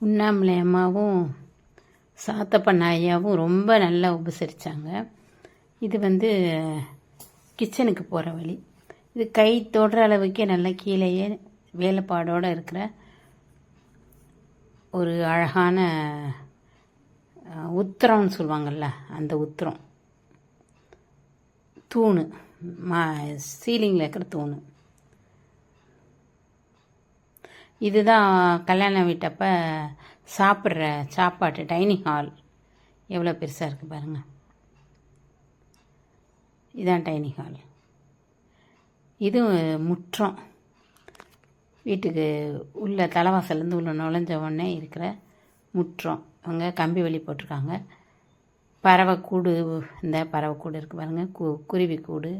உண்ணாமலை அம்மாவும் சாத்தப்பண்ண ஐயாவும் ரொம்ப நல்லா உபசரித்தாங்க இது வந்து கிச்சனுக்கு போகிற வழி. இது கை தொடுற அளவுக்கே நல்லா கீழேயே வேலைப்பாடோடு இருக்கிற ஒரு அழகான உத்திரம்னு சொல்லுவாங்கள்ல அந்த உத்திரம். தூணு மா சீலிங்கில் இருக்கிற தூணு. இதுதான் கல்யாணம் வீட்டப்ப சாப்பிட்ற சாப்பாட்டு டைனிங் ஹால். எவ்வளோ பெருசாக இருக்குது பாருங்கள் இதான் டைனிங் ஹால். இது முற்றம். வீட்டுக்கு உள்ள தலைவாசல்லேருந்து உள்ள நுழைஞ்ச உடனே இருக்கிற முற்றம். அவங்க கம்பி வழி போட்டிருக்காங்க. பறவை கூடு இந்த பறவை கூடு இருக்குது பாருங்கள் கு குருவி கூடு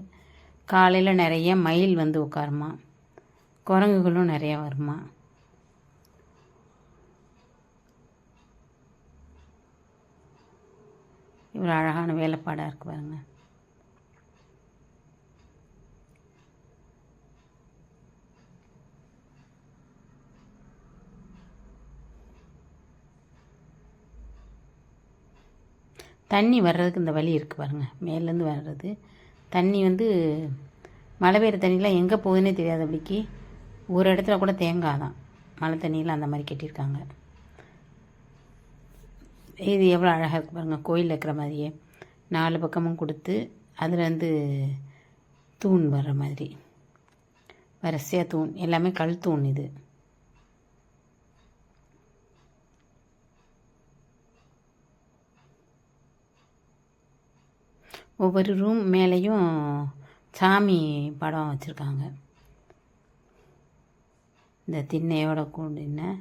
காலையில் நிறைய மயில் வந்து உட்காருமா. குரங்குகளும் நிறையா வருமா. இவ்வளோ அழகான வேலைப்பாடாக இருக்கு பாருங்க. தண்ணி வர்றதுக்கு இந்த வழி இருக்குது பாருங்கள் மேலேருந்து வர்றது. தண்ணி வந்து மழை பெய்கிற தண்ணிலாம் எங்கே போகுதுன்னே தெரியாது அப்படிக்கு ஒரு இடத்துல கூட தேங்காதான். மழை தண்ணியெலாம் அந்த மாதிரி கட்டியிருக்காங்க. இது எவ்வளோ அழகாக இருக்குது பாருங்கள் கோயிலில் இருக்கிற மாதிரியே. நாலு பக்கமும் கொடுத்து அதில் வந்து தூண் வர்ற மாதிரி. வரிசையாக தூண் எல்லாமே கல் தூண் இது. ஒவ்வொரு ரூம் மேலேயும் சாமி படம் வச்சுருக்காங்க. இந்த திண்ணையோட கூண்டு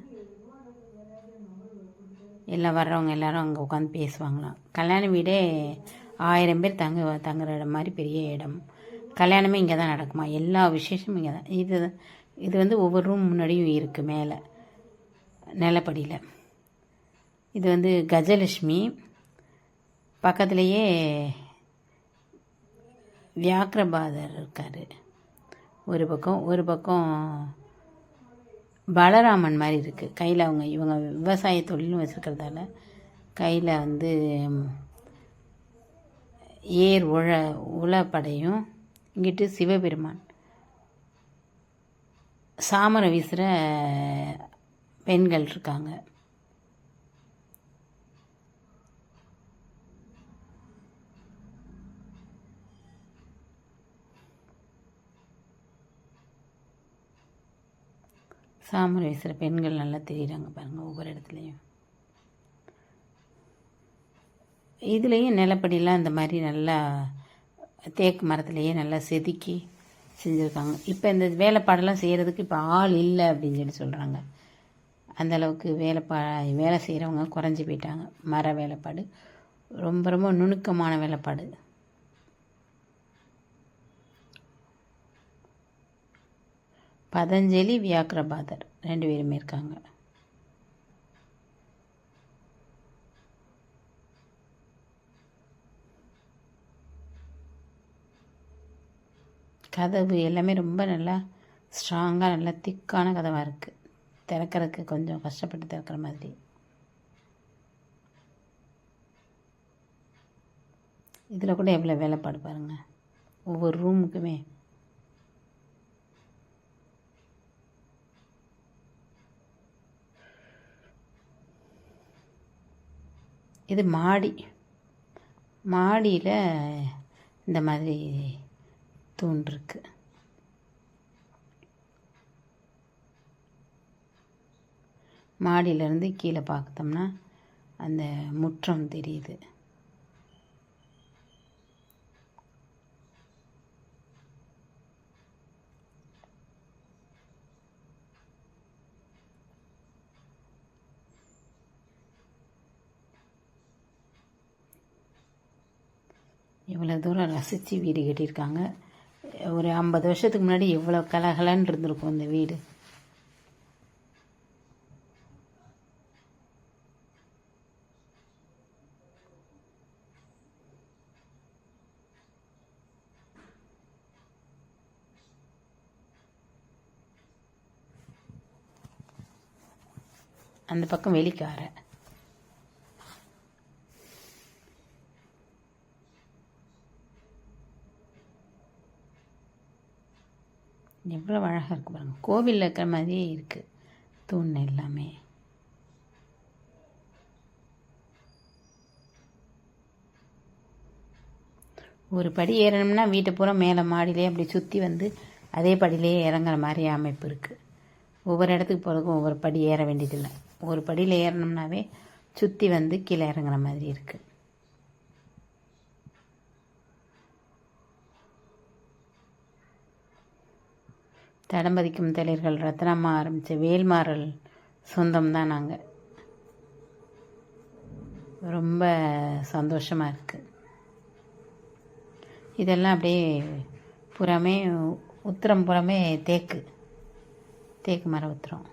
எல்லாம் வர்றவங்க எல்லாரும் அங்கே உட்காந்து பேசுவாங்களாம். கல்யாண வீடே ஆயிரம் பேர் தங்க தங்குற இடம் மாதிரி பெரிய இடம். கல்யாணமே இங்கே தான் நடக்குமா? எல்லா விசேஷமும் இங்கே தான் இது இது வந்து ஒவ்வொரு ரூம் முன்னாடியும் இருக்குது மேலே நிலப்படியில். இது வந்து கஜலட்சுமி. பக்கத்துலேயே வியாக்கிரபாதர் இருக்கார். ஒரு பக்கம் ஒரு பக்கம் பலராமன் மாதிரி இருக்குது கையில் அவங்க இவங்க விவசாய தொழிலும் வச்சுருக்கிறதால கையில் வந்து ஏர் உழ உழப்படையும் இங்கிட்டு சிவபெருமான். சாமரை வீசுகிற பெண்கள் இருக்காங்க. சாமர் வீசுகிற பெண்கள் நல்லா தெரியுறாங்க பாருங்கள் ஒவ்வொரு இடத்துலையும். இதுலேயும் நிலப்படிலாம் இந்த மாதிரி நல்லா தேக்கு மரத்துலேயே நல்லா செதுக்கி செஞ்சுருக்காங்க. இப்போ இந்த வேலைப்பாடெல்லாம் செய்கிறதுக்கு இப்போ ஆள் இல்லை அப்படின்னு சொல்லி சொல்கிறாங்க அந்தளவுக்கு வேலைப்பா வேலை செய்கிறவங்க குறைஞ்சி போயிட்டாங்க. மர வேலைப்பாடு ரொம்ப ரொம்ப நுணுக்கமான வேலைப்பாடு. பதஞ்சலி வியாக்கிரபாதர். ரெண்டு பேருமே இருக்காங்க. கதவு எல்லாமே ரொம்ப நல்லா ஸ்ட்ராங்காக நல்லா திக்கான கதவாக இருக்குது திறக்கிறதுக்கு கொஞ்சம் கஷ்டப்பட்டு திறக்கிற மாதிரி. இதில் கூட எவ்வளோ வேலைப்பாடு பாருங்கள் ஒவ்வொரு ரூமுக்குமே இது மாடி. மாடியில் இந்த மாதிரி தூண் இருக்கு. மாடியிலேருந்து கீழே பார்த்தோம்னா அந்த முற்றம் தெரியுது. இவ்வளோ தூரம் ரசித்து வீடு கட்டியிருக்காங்க. ஒரு ஐம்பது வருஷத்துக்கு முன்னாடி எவ்வளோ கலகலன்னு இருந்திருக்கும் இந்த வீடு. அந்த பக்கம் வெளிக்காரன் எவ்வளோ அழகாக இருக்குது பாருங்கள் கோவிலில் இருக்கிற மாதிரியே இருக்குது தூண் எல்லாமே. ஒரு படி ஏறணும்னா வீட்டை பூரா மேலே மாடியிலே அப்படி சுற்றி வந்து அதே படியிலேயே இறங்குற மாதிரி அமைப்பு இருக்குது ஒவ்வொரு இடத்துக்கு போகிறதுக்கும் ஒவ்வொரு படி ஏற வேண்டியதில்லை. ஒரு படியில் ஏறணும்னாவே சுற்றி வந்து கீழே இறங்குற மாதிரி இருக்குது தடம்பதிக்கும் தலைவர்கள் ரத்னம்மா ஆரம்பித்த வேல்மாறல் சொந்தம் தான் நாங்கள் ரொம்ப சந்தோஷமாக இருக்குது இதெல்லாம் அப்படியே புறமே உத்திரம் புறமே தேக்கு. தேக்கு மரம் உத்திரம்.